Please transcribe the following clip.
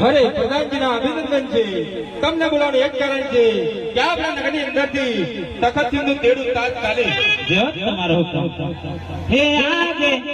હરે અરે પ્રધાનજીના અભિનંદન છે. તમને બોલાવવાનું એક કારણ છે કે આપણા નગરની અંદરથી તખત સિંધુ તેડું તાજ ચાલે. તમારો હે આગે